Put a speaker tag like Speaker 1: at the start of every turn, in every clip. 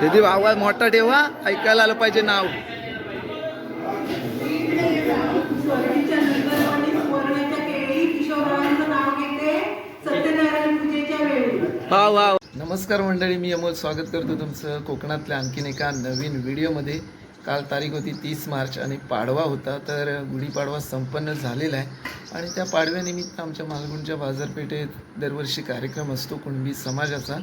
Speaker 1: दीदी आवाज मोठा ठेवा ऐकायला आलं पाहिजे नाव. वा वा नमस्कार मंडळी मी अमोल. स्वागत करतो तुमचं कोकणातल्या आणखीन एका नवीन व्हिडिओमध्ये काल तारीख होती तीस मार्च आणि पाडवा होता तर गुढीपाडवा संपन्न झालेला आहे. आणि त्या पाडव्यानिमित्त आमच्या मालगुणच्या बाजारपेठेत दरवर्षी कार्यक्रम असतो कुणबी समाजाचा.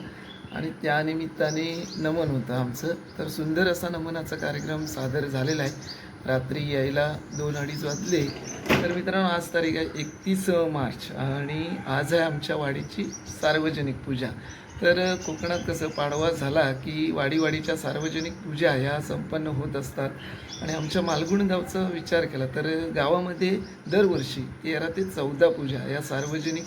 Speaker 1: आणि त्यानिमित्ताने नमन होतं आमचं. तर सुंदर असा नमनाचा कार्यक्रम सादर झालेला आहे. रात्री यायला दोन अडीच वाजले. तर मित्रांनो आज तारीख आहे एकतीस मार्च. आणि आज आहे आमच्या वाडीची सार्वजनिक पूजा. तर कोकणात कसं पाडवा झाला की वाडीवाडीच्या सार्वजनिक पूजा ह्या संपन्न होत असतात. आणि आमच्या मालगुण गावचा विचार केला तर गावामध्ये दरवर्षी तेरा ते चौदा पूजा या सार्वजनिक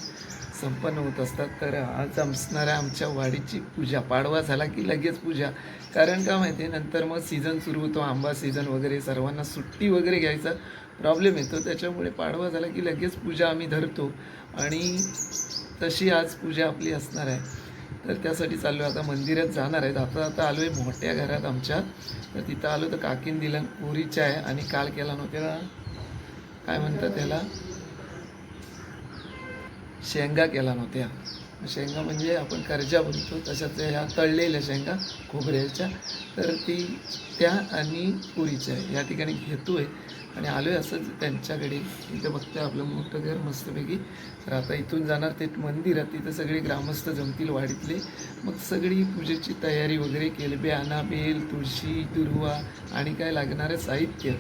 Speaker 1: संपन्न होत असतात. तर आज असणाऱ्या आमच्या वाडीची पूजा पाडवा झाला की लगेच पूजा. कारण का माहिती आहे? नंतर मग सीझन सुरू होतो आंबा सीझन वगैरे सर्वांना सुट्टी वगैरे घ्यायचा प्रॉब्लेम येतो. त्याच्यामुळे पाडवा झाला की लगेच पूजा आम्ही धरतो. आणि तशी आज पूजा आपली असणार आहे. तर त्यासाठी चाललो आता मंदिरात जाणार आहेत. आता आता आलो आहे मोठ्या घरात आमच्या. तर तिथं आलो तर काकीन दिलं. पुरीच्या आहे आणि काल केला नव्हत्या काय म्हणतात त्याला? शेंगा केला नव्हत्या. शेंगा म्हणजे आपण कर्जा बनतो तशाच ह्या तळलेल्या शेंगा खोबऱ्याच्या. तर ती त्या आणि पुरीच्या आहे या ठिकाणी घेतो आहे आणि आलो आहे असंच त्यांच्याकडे. इथं बघतोय आपलं मोठं घर मस्तपैकी. तर आता इथून जाणार ते मंदिर. आहे तिथं सगळे ग्रामस्थ जमतील वाडीतले. मग सगळी पूजेची तयारी वगैरे केलबे आणा बेल तुळशी दुर्वा आणि काय लागणारं साहित्य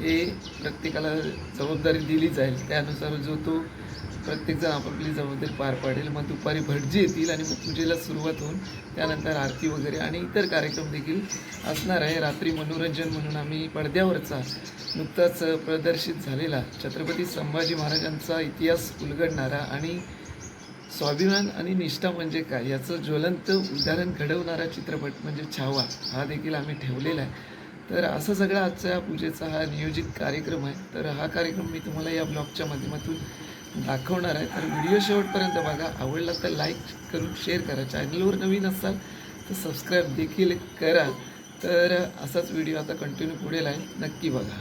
Speaker 1: हे प्रत्येकाला जबाबदारी दिली जाईल. त्यानुसार जो तो प्रत्येकजण आपापली जबाबदारी पार पाडेल. मग दुपारी भटजी येतील आणि मग पूजेला सुरुवात होऊन त्यानंतर आरती वगैरे आणि इतर कार्यक्रम देखील असणार आहे. रात्री मनोरंजन म्हणून आम्ही पडद्यावरचा नुकताच प्रदर्शित झालेला छत्रपती संभाजी महाराजांचा इतिहास उलगडणारा आणि स्वाभिमान आणि निष्ठा म्हणजे काय याचं ज्वलंत उदाहरण घडवणारा चित्रपट म्हणजे छावा हा देखील आम्ही ठेवलेला आहे. तर असं सगळं आजच्या पूजेचा हा नियोजित कार्यक्रम आहे. तर हा कार्यक्रम मी तुम्हाला या ब्लॉगच्या माध्यमातून दाखवणार आहे. तर व्हिडिओ शेवटपर्यंत बघा. आवडला तर लाईक करून शेअर करा. चॅनलवर नवीन असाल तर सबस्क्राईब देखील करा. तर असाच व्हिडिओ आता कंटिन्यू पुढे लाईल नक्की बघा.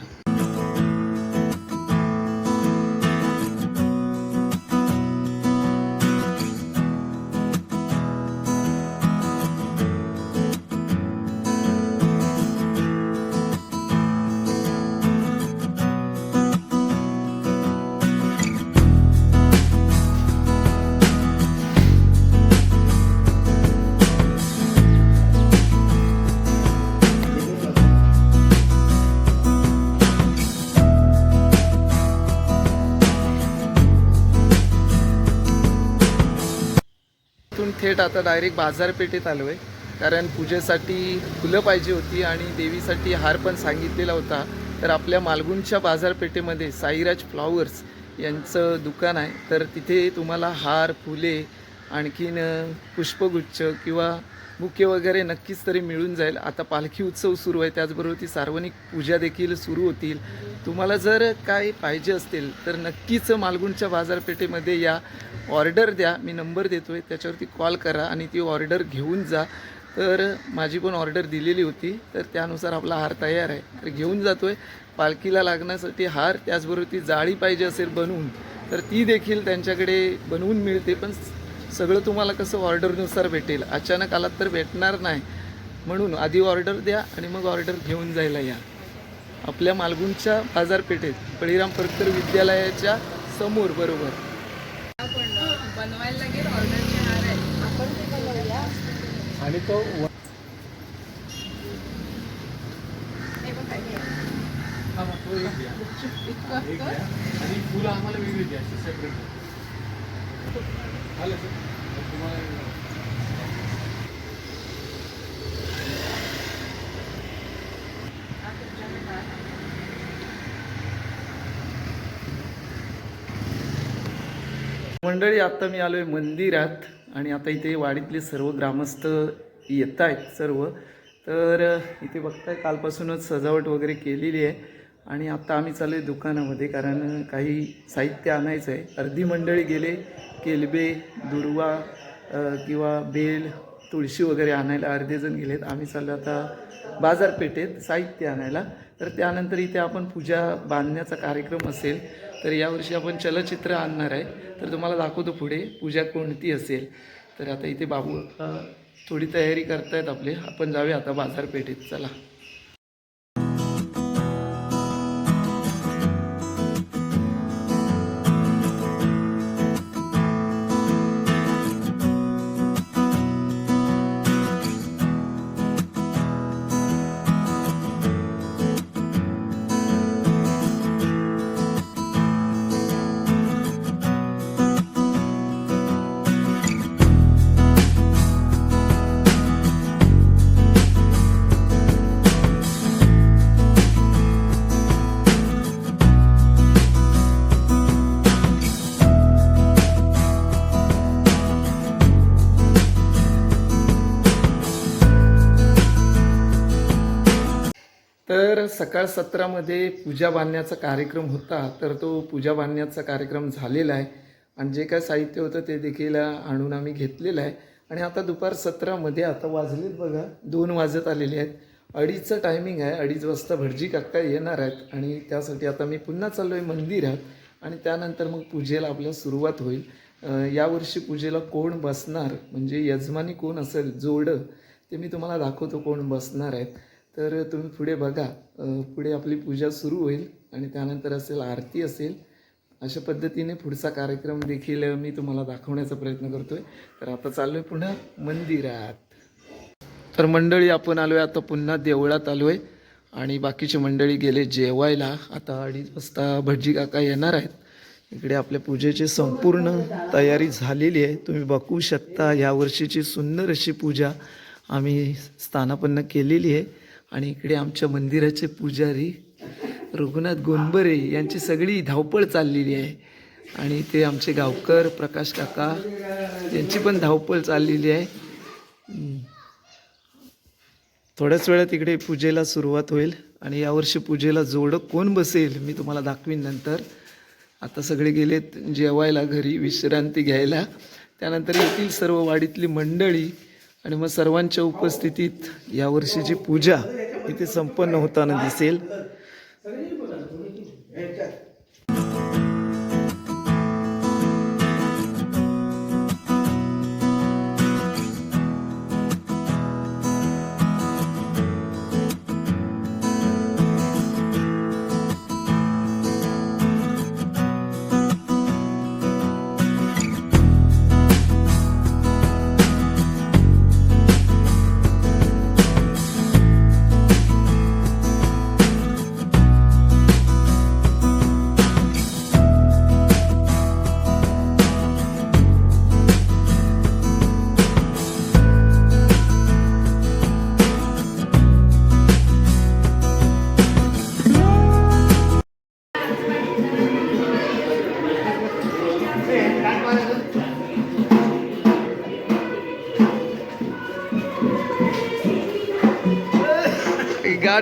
Speaker 1: आता डायरेक्ट बाजारपेठेत आलो आहे. कारण पूजेसाठी फुलं पाहिजे होती आणि देवीसाठी हार पण सांगितलेला होता. तर आपल्या मालगुणच्या बाजारपेठेमध्ये साईराज फ्लॉवर्स यांचं दुकान आहे. तर तिथे तुम्हाला हार फुले आणखीन पुष्पगुच्छ किंवा बुके वगैरे नक्कीच तरी मिळून जाईल. आता पालखी उत्सव सुरू आहे त्याचबरोबर ती सार्वजनिक पूजा देखील सुरू होतील. तुम्हाला जर काय पाहिजे असतील तर नक्कीच मालगुणच्या बाजारपेठेमध्ये या ऑर्डर द्या. मी नंबर देतो आहे त्याच्यावरती कॉल करा आणि ती ऑर्डर घेऊन जा. तर माझी पण ऑर्डर दिलेली होती तर त्यानुसार आपला हार तयार आहे. तर घेऊन जातो आहे पालखीला लागण्यासाठी हार त्याचबरोबर ती जाळी पाहिजे असेल बनवून तर ती देखील त्यांच्याकडे बनवून मिळते. पण सगळं तुम्हाला कसं ऑर्डरनुसार भेटेल. अचानक आलात तर भेटणार नाही. म्हणून आधी ऑर्डर द्या आणि मग ऑर्डर घेऊन जायला या. आपल्या मालगुणच्या बाजारपेठेत बळीराम परकर विद्यालयाच्या समोर बरोबर.
Speaker 2: बनवायला लागेल ऑर्डर घेणार आहे.
Speaker 1: आणि तो आणि फुलं आम्हाला वेगळी द्या सेपरेट मंडळी आत्ता मी आलो आहे मंदिरात आणि आता इथे वाडीतले सर्व ग्रामस्थ येत आहेत सर्व. तर इथे बघताय कालपासूनच सजावट वगैरे केलेली आहे. आणि आता आम्ही चाललो आहे दुकानामध्ये कारण काही साहित्य आणायचं आहे अर्धी मंडळी गेले केलबे दुर्वा किंवा बेल तुळशी वगैरे आणायला अर्धेजण गेले गेलेत. आम्ही चाललो आता बाजारपेठेत साहित्य आणायला. तर त्यानंतर इथे आपण पूजा बांधण्याचा कार्यक्रम असेल तर यावर्षी आपण चलचित्र आणणार आहे. तर तुम्हाला दाखवतो पुढे पूजा कोणती असेल. तर आता इथे बाबू थोडी तयारी करतायत आपले. आपण जाऊया आता बाजारपेठेत. चला. तर सकाळ सत्रामध्ये पूजा बांधण्याचा कार्यक्रम होता तर तो पूजा बांधण्याचा कार्यक्रम झालेला आहे. आणि जे काय साहित्य होतं ते देखील आणून आम्ही घेतलेलं आहे. आणि आता दुपार सत्रामध्ये आता वाजलेत बघा दोन वाजत आलेले आहेत. अडीचचं टायमिंग आहे अडीच वाजता भटजी काका येणार आहेत. आणि त्यासाठी आता मी पुन्हा चाललो आहे मंदिरात. आणि त्यानंतर मग पूजेला आपल्या सुरुवात होईल. यावर्षी पूजेला कोण बसणार? म्हणजे यजमानी कोण असेल? जोडं. ते मी तुम्हाला दाखवतो कोण बसणार आहेत. तर तुम्ही पुढे बघा. पुढे आपली पूजा सुरू होईल आणि त्यानंतर असेल आरती असेल. अशा पद्धतीने पुढचा कार्यक्रम देखील मी तुम्हाला दाखवण्याचा प्रयत्न करतो आहे तर आता चाललो आहे पुन्हा मंदिरात. तर मंडळी आपण आलो आहे आता पुन्हा देवळात आलो आहे आणि बाकीचे मंडळी गेले जेवायला. आता अडीच वाजता भटजी काका येणार आहेत. इकडे आपल्या पूजेची संपूर्ण तयारी झालेली आहे. तुम्ही बघू शकता या वर्षीची सुंदर अशी पूजा आम्ही स्थानापन्न केलेली आहे. आणि इकडे आमच्या मंदिराचे पुजारी रघुनाथ गोंबरे यांची सगळी धावपळ चाललेली आहे. आणि ते आमचे गावकर प्रकाश काका यांची पण धावपळ चाललेली आहे. थोड्याच वेळात इकडे पूजेला सुरुवात होईल आणि यावर्षी पूजेला जोडं कोण बसेल मी तुम्हाला दाखवीन नंतर. आता सगळे गेलेत जेवायला घरी विश्रांती घ्यायला. त्यानंतर येथील सर्व वाडीतली मंडळी. आणि मग सर्वांच्या उपस्थितीत यावर्षीची पूजा इथे संपन्न होताना दिसेल.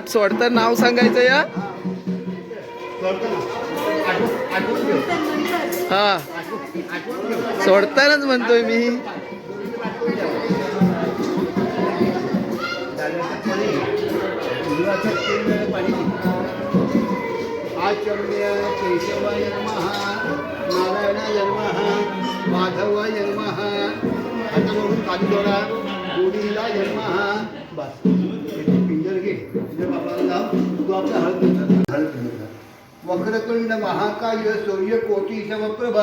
Speaker 1: गाठ सोडता नाव सांगायचं या? हा. सोडतानाच म्हणतोय मी.
Speaker 2: आचम्य केशव जन्म नारायण जन्म माधव जन्म आता म्हणून जोडा गोडीला जन्म बस. लाव हळद घेतला हळद वक्रतुंड महाकाय सूर्यकोटी समप्रभ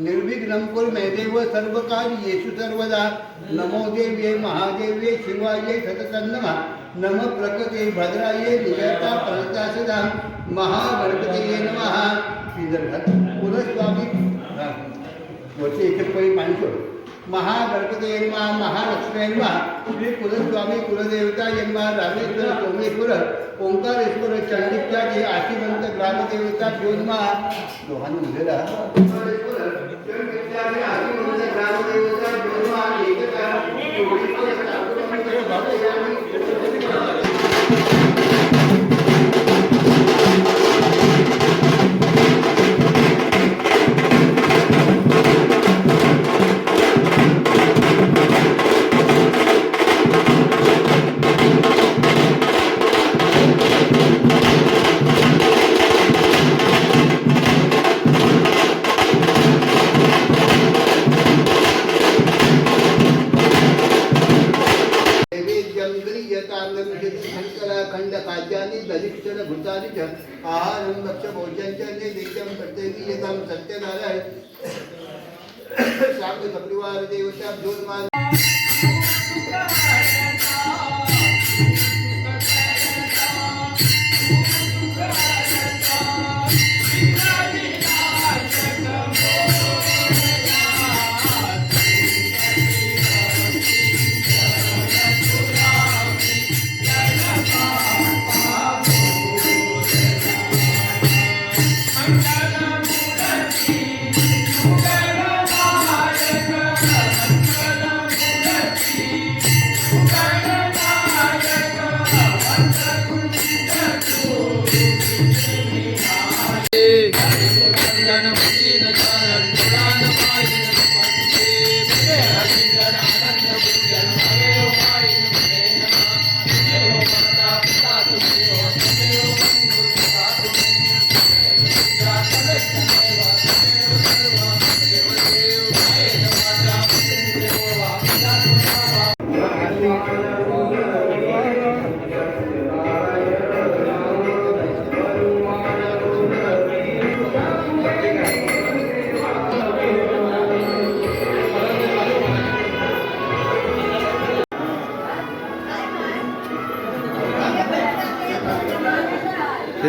Speaker 2: निर्विघ्नं कुरु मे देव सर्वकार्य येषु सर्वदा. नमो देव्ये महादेव्ये शिवाय सततं नमः नम प्रकृते भद्राये निजता फलता सदा. महागणपतीये नमः. श्रीधर पुनः स्वामी वरती एक पाणी सोड महागणपती नमः महालक्ष्मी नमः श्री कुलस्वामी कुलदेवता यन्मा रामेश्वर सोमेश्वर ओंकारेश्वर चंडिकाजी आशीवंत ग्रामदेवता भ्यो नमः दोहांनी ग्रामदेवता चल भूतानी च
Speaker 3: आहारं भक्ष भोजनच नैवेद्यं प्रत्येकी यथां शाम के परिवार देवता ज्योतमान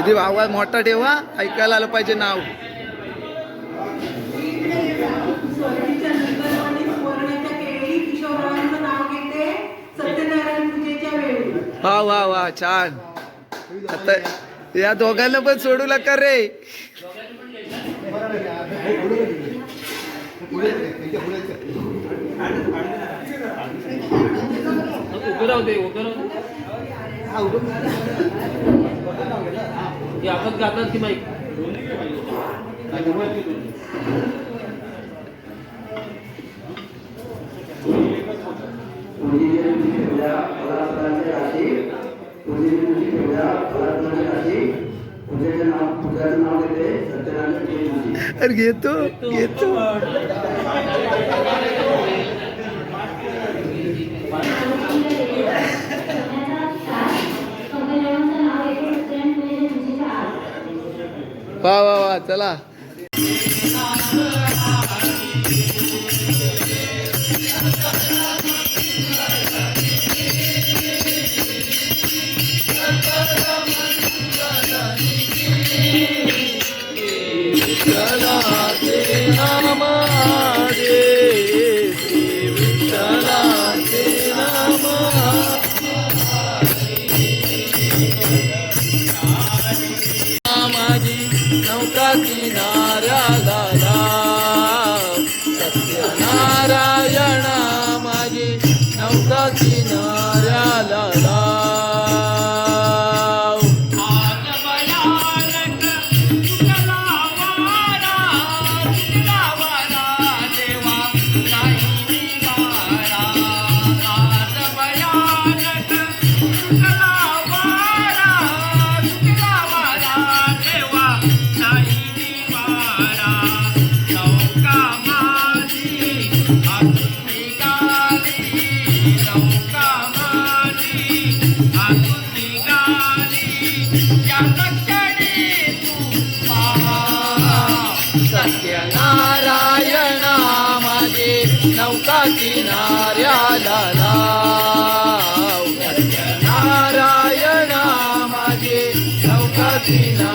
Speaker 1: दीदी आवाज मोठा ठेवा ऐकायला आलं पाहिजे नाव. वा वा वा छान. आता या दोघांना पण सोडू नका रे.
Speaker 4: उभं राहू दे.
Speaker 3: हे
Speaker 4: हातात घातात की माईक
Speaker 1: अरे घेतो घेतो वा वा वा चला. नौका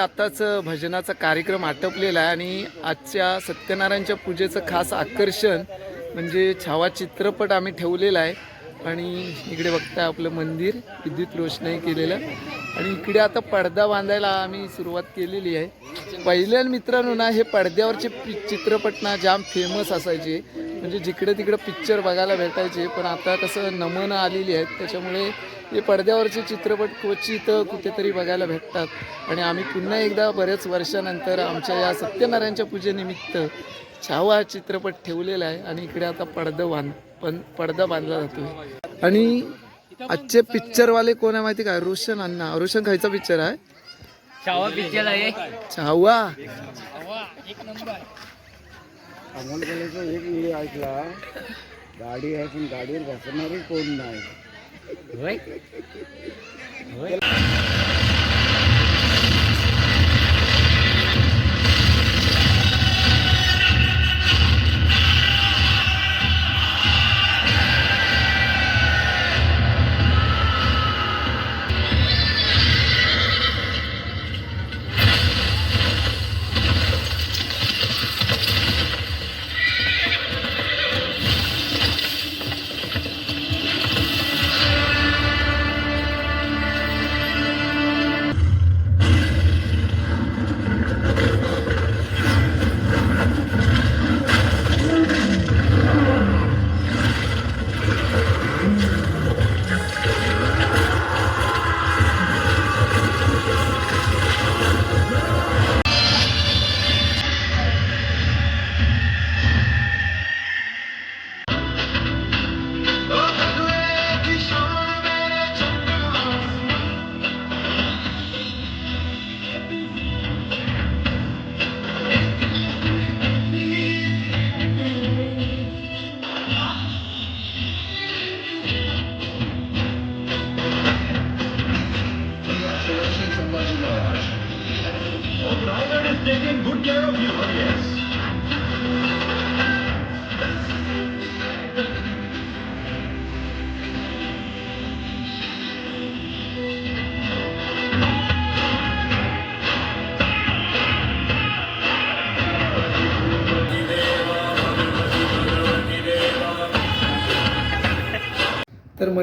Speaker 1: आत्ताच भजनाचा कार्यक्रम आटपलेला आहे आणि आजच्या सत्यनारायणच्या पूजेचं खास आकर्षण म्हणजे छावा चित्रपट आम्ही ठेवलेला आहे. आणि इकडे बघताय आपलं मंदिर विद्युत रोषणाई केलेलं. आणि इकडे आता पडदा बांधायला आम्ही सुरुवात केलेली आहे. पहिल्या मित्रांनो ना हे पडद्यावरचे पि चित्रपट ना जाम फेमस असायचे. म्हणजे जिकडे तिकडे पिक्चर बघायला भेटायचे. पण आता कसं नमनं आलेली आहेत. त्याच्यामुळे हे पडद्यावरचे चित्रपट क्वचित कुठेतरी बघायला भेटतात. आणि आम्ही पुन्हा एकदा बऱ्याच वर्षानंतर आमच्या या सत्यनारायणच्या पूजेनिमित्त छावा चित्रपट ठेवलेला आहे आणि इकडे आता पडदा बांध पण पडदा बांधला जातोय. आणि आजचे पिक्चरवाले कोण आहे माहिती का? रोशन अण्णा. रोशन खायचा पिक्चर आहे.
Speaker 4: छावा पिक्चर आहे.
Speaker 1: छावा.
Speaker 2: अमोल कलेचा एक व्हिडिओ ऐकला. गाडी आहे पण गाडीवर बसणारी कोण नाही.
Speaker 4: होय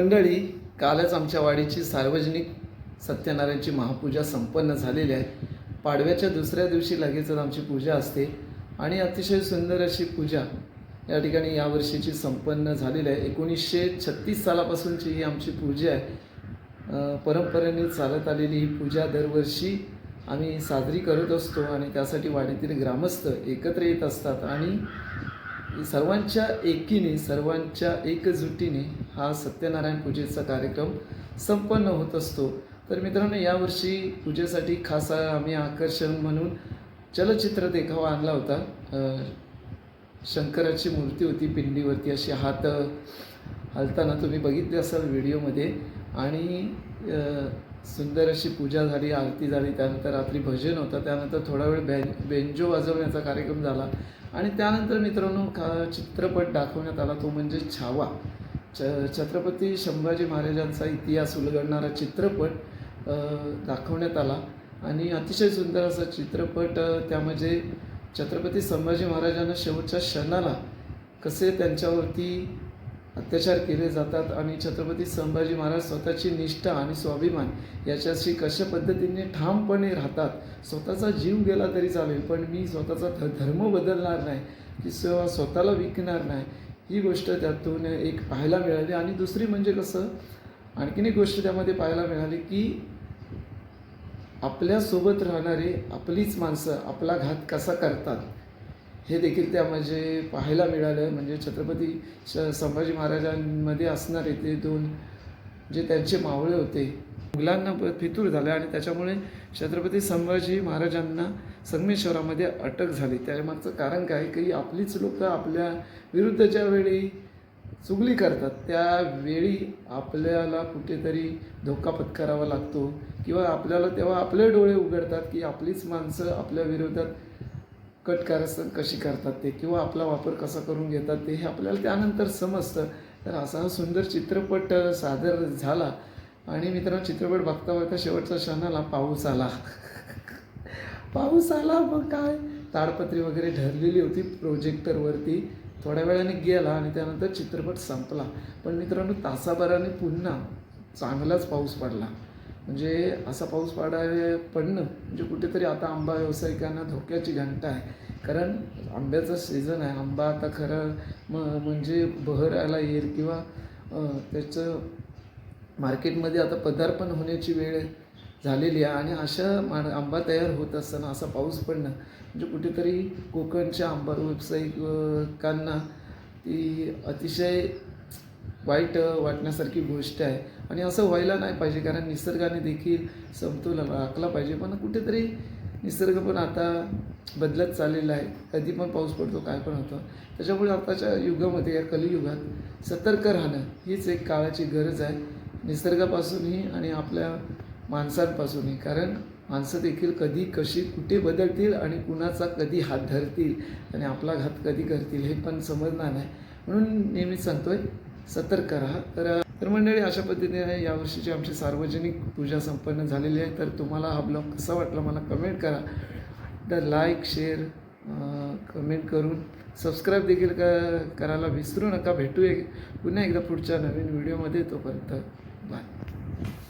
Speaker 1: मंडळी कालच आमच्या वाडीची सार्वजनिक सत्यनारायणची महापूजा संपन्न झालेली आहे. पाडव्याच्या दुसऱ्या दिवशी लगेचच आमची पूजा असते आणि अतिशय सुंदर अशी पूजा या ठिकाणी यावर्षीची संपन्न झालेली आहे. एकोणीसशे छत्तीस सालापासूनची ही आमची पूजा आहे. परंपरेने चालत आलेली ही पूजा दरवर्षी आम्ही साजरी करत असतो आणि त्यासाठी वाडीतील ग्रामस्थ एकत्र येत असतात आणि सर्वांच्या एकीने सर्वांच्या एकजुटीने हा सत्यनारायण पूजेचा कार्यक्रम संपन्न होत असतो. तर मित्रांनो यावर्षी पूजेसाठी खासा आम्ही आकर्षण म्हणून चलचित्र देखावा आणला होता. शंकराची मूर्ती होती पिंडीवरती अशी हात हलताना तुम्ही बघितले असाल व्हिडिओमध्ये. आणि सुंदर अशी पूजा झाली आरती झाली त्यानंतर रात्री भजन होतं त्यानंतर थोडा वेळ बॅन बेंजो वाजवण्याचा कार्यक्रम झाला. आणि त्यानंतर मित्रांनो का चित्रपट दाखवण्यात आला तो म्हणजे छावा. छ छत्रपती संभाजी महाराजांचा इतिहास उलगडणारा चित्रपट दाखवण्यात आला. आणि अतिशय सुंदर असा चित्रपट त्यामध्ये म्हणजे छत्रपती संभाजी महाराजांना शेवटच्या क्षणाला कसे त्यांच्यावरती अत्याचार केले जातात आणि छत्रपती संभाजी महाराज स्वतःची निष्ठा आणि स्वाभिमान याच्याशी कशा पद्धतीने ठामपणे राहतात स्वतःचा जीव गेला तरी चालेल पण मी स्वतःचा ध धर्म बदलणार नाही की स्व स्वतःला विकणार नाही ही गोष्ट त्यातून एक पाहायला मिळाली. आणि दुसरी म्हणजे कसं आणखीन एक गोष्ट त्यामध्ये पाहायला मिळाली की आपल्यासोबत राहणारे आपलीच माणसं आपला घात कसा करतात हे देखील त्यामध्ये म्हणजे पाहायला मिळालं. म्हणजे छत्रपती श संभाजी महाराजांमध्ये असणारे ते दोन जे त्यांचे मावळे होते मुलांना फितूर झाले आणि त्याच्यामुळे छत्रपती संभाजी महाराजांना संगमेश्वरामध्ये अटक झाली. त्यामागचं कारण काय? की आपलीच लोक आपल्या विरुद्धच्या वेळी चुगली करतात त्यावेळी आपल्याला कुठेतरी धोका पत्करावा लागतो. किंवा आपल्याला तेव्हा आपले डोळे उघडतात की आपलीच माणसं आपल्या विरोधात कट कारस्थान कशी करतात ते किंवा आपला वापर कसा करून घेतात ते हे आपल्याला त्यानंतर समजतं. तर असा हा सुंदर चित्रपट सादर झाला आणि मित्रांनो चित्रपट बघता बघता क्षण आला पाऊस आला. पाऊस आला मग काय? ताडपत्री वगैरे ठरलेली होती प्रोजेक्टरवरती. थोड्या वेळाने गेला आणि त्यानंतर चित्रपट संपला. पण मित्रांनो तासाभराने पुन्हा चांगलाच पाऊस पडला. म्हणजे असा पाऊस पडाय पडणं म्हणजे कुठेतरी आता आंबा व्यावसायिकांना धोक्याची घंटा आहे. कारण आंब्याचा सीझन आहे. आंबा आता खरं म म्हणजे बहरायला येईल किंवा त्याचं मार्केटमध्ये आता पदार्पण होण्याची वेळ झालेली आहे आणि अशा मा आंबा तयार होत असताना असा पाऊस पडणं म्हणजे कुठेतरी कोकणच्या आंबा व्यावसायिकांना ती अतिशय वाईट वाटण्यासारखी गोष्ट आहे. आणि असं व्हायला नाही पाहिजे कारण निसर्गाने देखील समतोल राखला पाहिजे. पण कुठेतरी निसर्ग पण आता बदलत चाललेला आहे. कधी पण पाऊस पडतो काय पण होतं. त्याच्यामुळे आताच्या युगामध्ये या कलियुगात सतर्क राहणं हीच एक काळाची गरज आहे. निसर्गापासूनही आणि आपल्या माणसांपासूनही. कारण माणसं देखील कधी कशी कुठे बदलतील आणि कुणाचा कधी हात धरतील आणि आपला घात कधी करतील हे पण समजणार नाही. म्हणून नेहमीच सांगतोय सतर्क राहा. तर तर मंडळी अशा पद्धतीने यावर्षीची आमची सार्वजनिक पूजा संपन्न झालेली आहे. तर तुम्हाला हा ब्लॉग कसा वाटला मला कमेंट करा. तर लाईक शेअर कमेंट करून सबस्क्राईब देखील क करायला विसरू नका. भेटू एक पुन्हा एकदा पुढच्या नवीन व्हिडिओमध्ये तोपर्यंत बाय